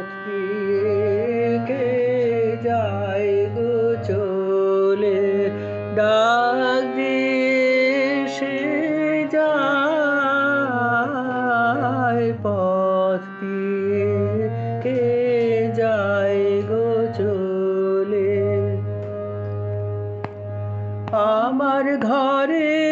দিয়ে কে যায় গো চলে? ডাক সে যায়, পথ দিয়ে কে যায় গো চলে? আমার ঘরে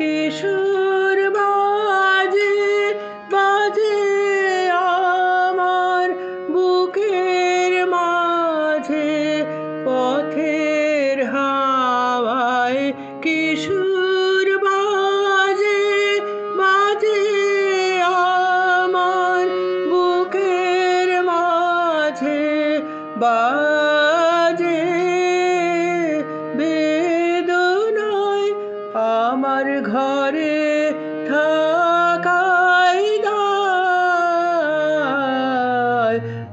কিশোর বাজে বাজে আমার বুকের মাঝে, পথের হাওয়ায় কিশোর বাজে বাজে আমার বুকের মাঝে বাজে আমার ঘরে থাকাই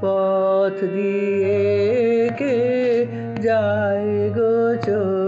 পথ দিয়ে কে যায় গো চলে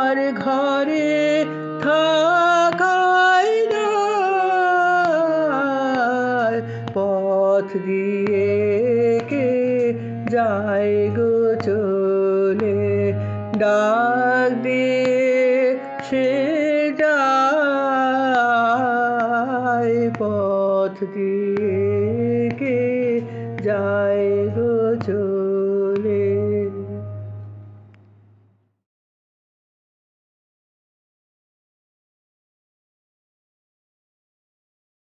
আমার ঘরে থাকাই পথ দিয়ে কে যায় গো চলে? ডাক দিয়ে সে পথ দিয়ে কে যায় গো